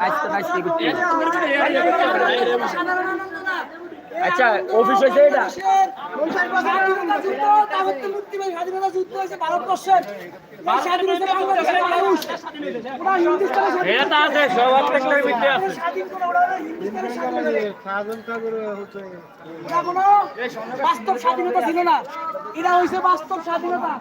আচ্ছা অফিস হয়েছে এটা স্বাধীনতা স্বাধীনতা যুদ্ধ হয়েছে এটা বাস্তব স্বাধীনতা ছিল না। এটা হয়েছে বাস্তব স্বাধীনতা।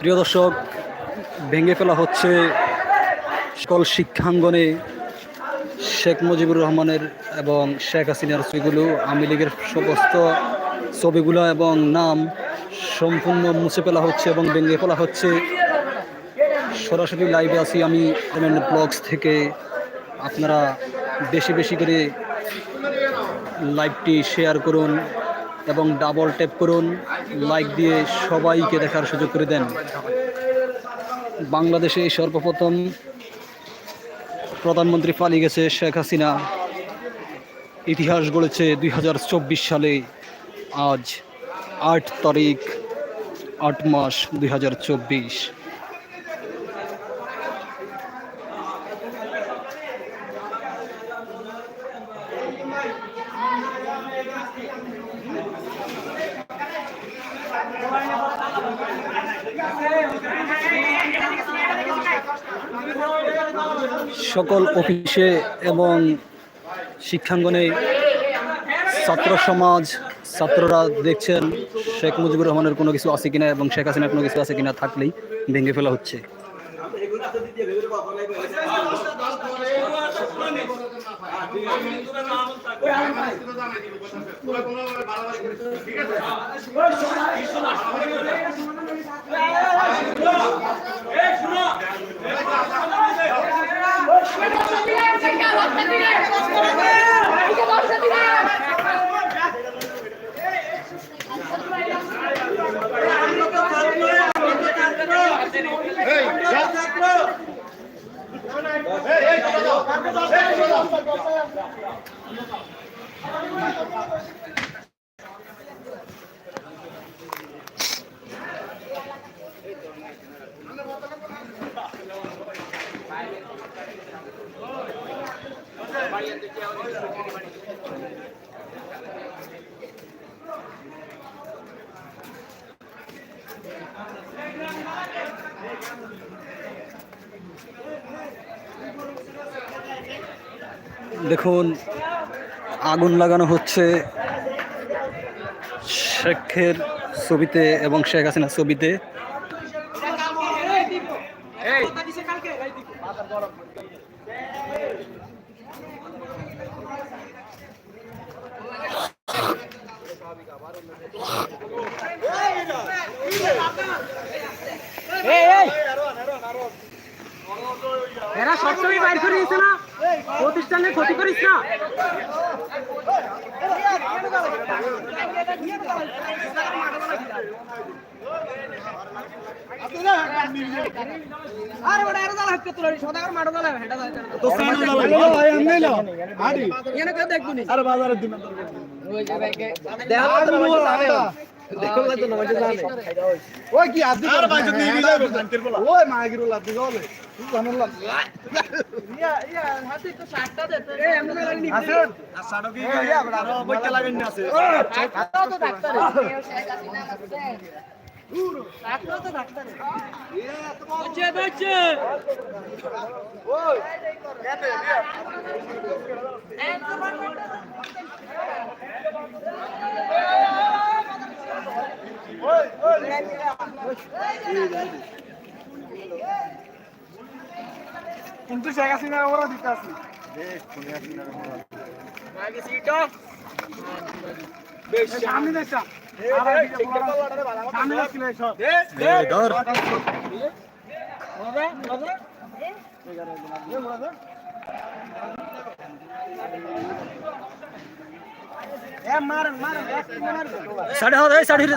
প্রিয় দর্শক, ভেঙে ফেলা হচ্ছে সকল শিক্ষাঙ্গনে শেখ মুজিবুর রহমানের এবং শেখ হাসিনার ছবিগুলো, আওয়ামী লীগের সমস্ত ছবিগুলো এবং নাম সম্পূর্ণ মুছে ফেলা হচ্ছে এবং ভেঙে ফেলা হচ্ছে। সরাসরি লাইভে আছি আমি ব্লগস থেকে। আপনারা বেশি বেশি করে লাইভটি শেয়ার করুন এবং ডাবল ট্যাপ করুন লাইক দিয়ে সবাইকে দেখার সুযোগ করে দেন। বাংলাদেশে সর্বপ্রথম প্রধানমন্ত্রী পালিয়ে গেছে শেখ হাসিনা। ইতিহাস গড়েছে দু হাজার চব্বিশ সালে। আজ আট তারিখ, আট মাস দুই হাজার চব্বিশ। সকল অফিসে এবং শিক্ষাঙ্গনে ছাত্র সমাজ, ছাত্ররা দেখছেন শেখ মুজিবুর রহমানের কোনো কিছু আছে কিনা এবং শেখ হাসিনার কোনো কিছু আছে কিনা থাকলেই ভেঙে ফেলা হচ্ছে। দর্শক দিনের দেখুন, আগুন লাগানো হচ্ছে শেখের ছবিতে এবং শেখ হাসিনার ছবিতে। এরা সবসময় বাইর করে দিয়েছে না? প্রতিষ্ঠানে ক্ষতি করিস না। দেখব নি দেখা তো দেখো জানে ওই কি আদি আর ভাই যদি নিয়ে যাবে জানতে বলা। ওই মাগিরুল আদি গলে তুই জানলাম ইয়া ইয়া হাতে তো শাকটা দে এ এমন লাগনি আছে আর সাড়ো কি আর বইকে লাগাই না আছে তো ডাক্তার ডাক্তার তো ডাক্তার বাচ্চা বাচ্চা ওই। কিন্তু শেখ হাসিনা ওরা দিতে আসি সাড়ে এই সাড়ে হিরে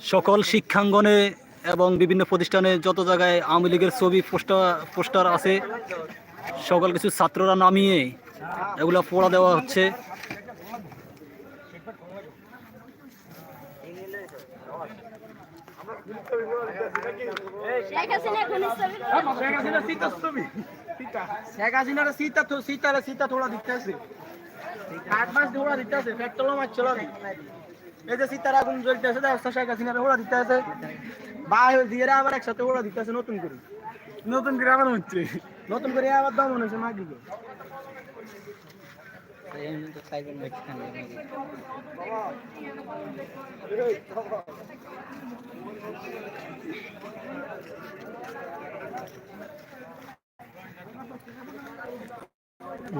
সকল শিক্ষাঙ্গনে এবং বিভিন্ন প্রতিষ্ঠানে যত জায়গায় আওয়ামী লীগের ছবি পোস্টার পোস্টার আছে সকল কিছু ছাত্ররা নামিয়ে এগুলো পড়া দেওয়া হচ্ছে। শেখ হাসিনার সীতা। থোড়া দিতে আছে। আট মাস দিয়ে দিতে আছে পেট্রোল মাছ চলো এই যে সীতার আগুন জ্বলতে আছে দেখছ শেখ হাসিনার ওরা দিতে আছে বাই দিয়ে আবার একসাথে ওরা দিতে আছে নতুন করে। নতুন করে আবার হচ্ছে। নতুন করে আবার দমন হয়েছে মাগিকে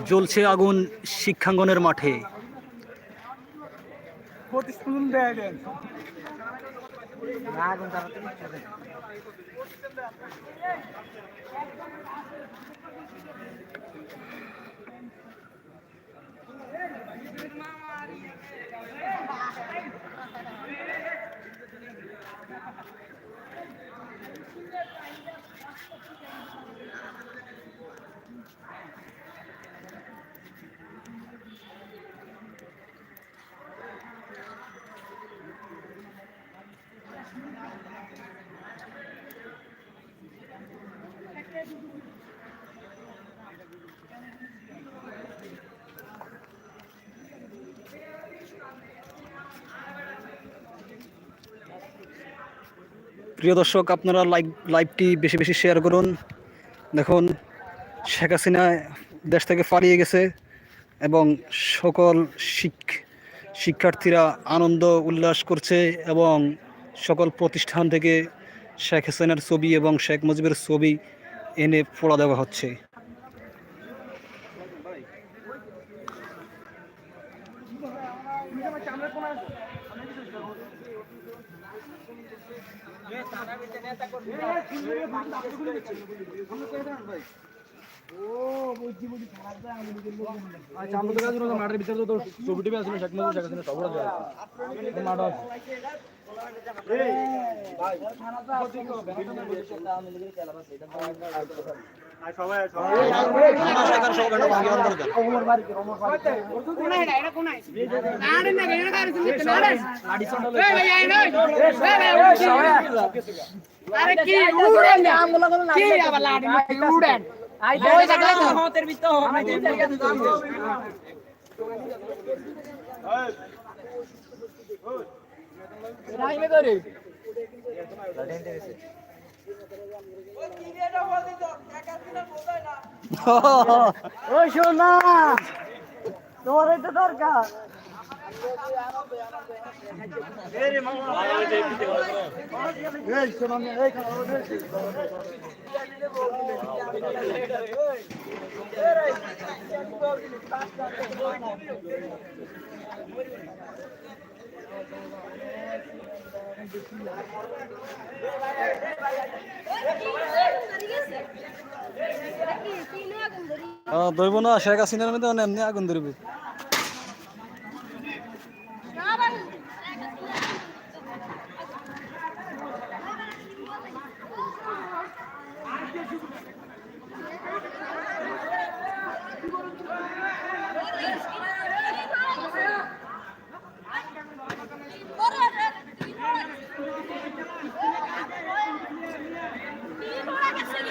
জ্বলছে আগুন শিক্ষাঙ্গনের মাঠে। প্রতিস্পন্দন দেয় দেন আগুন প্রিয় দর্শক, আপনারা লাইভ লাইভটি বেশি বেশি শেয়ার করুন। দেখুন, শেখ হাসিনা দেশ থেকে পালিয়ে গেছে এবং সকল শিক শিক্ষার্থীরা আনন্দ উল্লাস করছে এবং সকল প্রতিষ্ঠান থেকে শেখ হাসিনার ছবি এবং শেখ মুজিবের ছবি এনে পোড়া দেওয়া হচ্ছে। আচ্ছা আমাদের কাছে মাঠের ভিতরে তো ছবিটি আসলে শেখ মুজিব শেখ হাসিনা সব আছে মাঠ আছে আরে কি উড়েন না? কি আবার লাড়ি উড়েন ওই জায়গায় তো হতের ভিতর রাইমে করে ওই শোনা তোমার এটা দরকার। ধরব না শেখ হাসিনার মধ্যে এমনি আগুন ধরবে।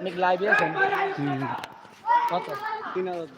অনেক লাইভে আছেন কত? তিন হাজার।